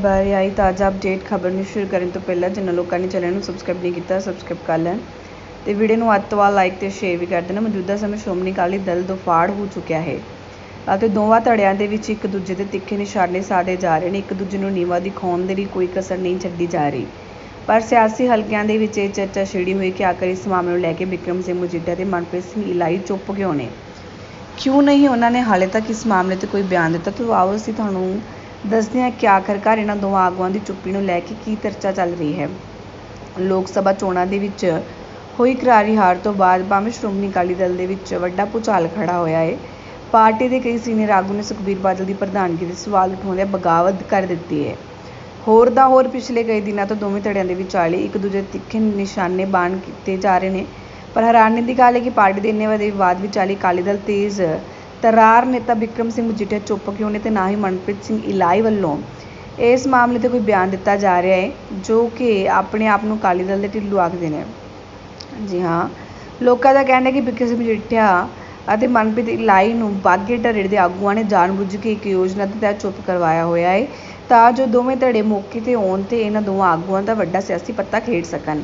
ਬਾਰੇ ਆਈ ਤਾਜ਼ਾ ਅਪਡੇਟ ਖਬਰ ਨੂੰ ਸ਼ੁਰੂ ਕਰਨ ਤੋਂ ਪਹਿਲਾਂ ਜਿਨ੍ਹਾਂ ਲੋਕਾਂ ਨੇ ਚੈਨਲ ਨੂੰ ਸਬਸਕ੍ਰਾਈਬ ਨਹੀਂ ਕੀਤਾ ਸਬਸਕ੍ਰਾਈਬ ਕਰ ਲੈਣ। ਤੇ ਵੀਡੀਓ ਨੂੰ ਅੱਤ ਤੋਂ ਬਾਅਦ ਲਾਈਕ ਤੇ ਸ਼ੇਅਰ ਵੀ ਕਰ ਦੇਣਾ। ਮੌਜੂਦਾ ਸਮੇਂ ਸ਼੍ਰੋਮਣੀ ਅਕਾਲੀ ਦਲ ਦੋ ਫਾੜ ਹੋ ਚੁੱਕਿਆ ਹੈ। ਅਤੇ ਦੋਵਾਂ ਧੜਿਆਂ ਦੇ ਵਿੱਚ ਇੱਕ ਦੂਜੇ ਦੇ ਤਿੱਖੇ ਨਿਸ਼ਾਨੇ ਸਾਧੇ ਜਾ ਰਹੇ ਨੇ। ਇੱਕ ਦੂਜੇ ਨੂੰ ਨੀਵਾ ਦਿਖਾਉਣ ਦੇ ਲਈ ਕੋਈ ਕਸਰ ਨਹੀਂ ਛੱਡੀ ਜਾ ਰਹੀ। ਪਰ ਸਿਆਸੀ ਹਲਕਿਆਂ ਦੇ ਵਿੱਚ ਇਹ ਚਰਚਾ ਛਿੜੀ ਹੋਈ ਕਿ ਆਖਰ ਇਸ ਮਾਮਲੇ ਨੂੰ ਲੈ ਕੇ ਬਿਕਰਮ ਸਿੰਘ ਮਜੀਠੀਆ ਤੇ ਮਨਪ੍ਰੀਤ ਸਿੰਘ ਇਲਾਈ ਚੁੱਪ ਕਿਉਂ ਨੇ? ਕਿਉਂ ਨਹੀਂ? ਉਹਨਾਂ ਨੇ ਹਾਲੇ ਤੱਕ ਇਸ ਮਾਮਲੇ ਤੇ ਕੋਈ ਬਿਆਨ ਦਿੱਤਾ। ਤਾਂ ਆਓ ਅਸੀਂ ਤੁਹਾਨੂੰ ਦੱਸਦੇ ਹਾਂ ਕਿ ਆਖਰਕਾਰ ਇਹਨਾਂ ਦੋਵਾਂ ਆਗੂਆਂ ਦੀ ਚੁੱਪੀ ਨੂੰ ਲੈ ਕੇ ਕੀ ਚਰਚਾ ਚੱਲ ਰਹੀ ਹੈ। ਲੋਕ ਸਭਾ ਚੋਣਾਂ ਦੇ ਵਿੱਚ ਹੋਈ ਕਰਾਰੀ ਹਾਰ ਤੋਂ ਬਾਅਦ ਭਾਵੇਂ ਸ਼੍ਰੋਮਣੀ ਅਕਾਲੀ ਦਲ ਦੇ ਵਿੱਚ ਵੱਡਾ ਭੁਚਾਲ ਖੜਾ ਹੋਇਆ ਹੈ ਪਾਰਟੀ ਦੇ ਕਈ ਸੀਨੀਅਰ ਆਗੂ ਨੇ ਸੁਖਬੀਰ ਬਾਦਲ ਦੀ ਪ੍ਰਧਾਨਗੀ ਦੇ ਸਵਾਲ ਉਠਾਉਂਦਿਆਂ ਬਗਾਵਤ ਕਰ ਦਿੱਤੀ ਹੈ ਹੋਰ ਦਾ ਹੋਰ ਪਿਛਲੇ ਕਈ ਦਿਨਾਂ ਤੋਂ ਦੋਵੇਂ ਧੜਿਆਂ ਦੇ ਵਿਚਾਲੇ ਇੱਕ ਦੂਜੇ ਤਿੱਖੇ ਨਿਸ਼ਾਨੇ ਬਾਣ ਕੀਤੇ ਜਾ ਰਹੇ ਨੇ, ਪਰ ਹੈਰਾਨੀ ਦੀ ਗੱਲ ਹੈ ਕਿ ਪਾਰਟੀ ਦੇ ਇੰਨੇ ਵੱਡੇ ਵਿਵਾਦ ਵਿਚਾਲੇ ਅਕਾਲੀ ਦਲ ਤੇਜ਼ ਤਰਾਰ ਨੇਤਾ ਬਿਕਰਮ ਸਿੰਘ ਮਜੀਠੀਆ ਚੁੱਪ ਕਿਉਂ ਨੇ ਤੇ ਨਾ ਹੀ ਮਨਪ੍ਰੀਤ ਸਿੰਘ ਇਲਾਈ ਵੱਲੋਂ? ਇਸ ਮਾਮਲੇ ਤੇ ਕੋਈ ਬਿਆਨ ਦਿੱਤਾ ਜਾ ਰਿਹਾ ਹੈ, ਜੋ ਕਿ ਆਪਣੇ ਆਪ ਨੂੰ ਅਕਾਲੀ ਦਲ ਦੇ ਢਿੱਲੂ ਆਖਦੇ ਨੇ। ਜੀ ਹਾਂ। ਲੋਕਾਂ ਦਾ ਕਹਿਣਾ ਹੈ ਕਿ ਬਿਕਰਮ ਸਿੰਘ ਮਜੀਠੀਆ ਅਤੇ ਮਨਪ੍ਰੀਤ ਇਲਾਈ ਨੂੰ ਬਾਗੇ ਧੜੇ ਦੇ ਆਗੂਆਂ ਨੇ ਜਾਣਬੁੱਝ ਕੇ ਇੱਕ ਯੋਜਨਾ ਦੇ ਤਹਿਤ ਚੁੱਪ ਕਰਵਾਇਆ ਹੋਇਆ ਹੈ, ਤਾਂ ਜੋ ਦੋਵੇਂ ਧੜੇ ਮੌਕੇ ਤੇ ਆਉਣ ਤੇ ਇਹਨਾਂ ਦੋਵਾਂ ਆਗੂਆਂ ਦਾ ਵੱਡਾ ਸਿਆਸੀ ਪੱਤਾ ਖੇਡ ਸਕਣ।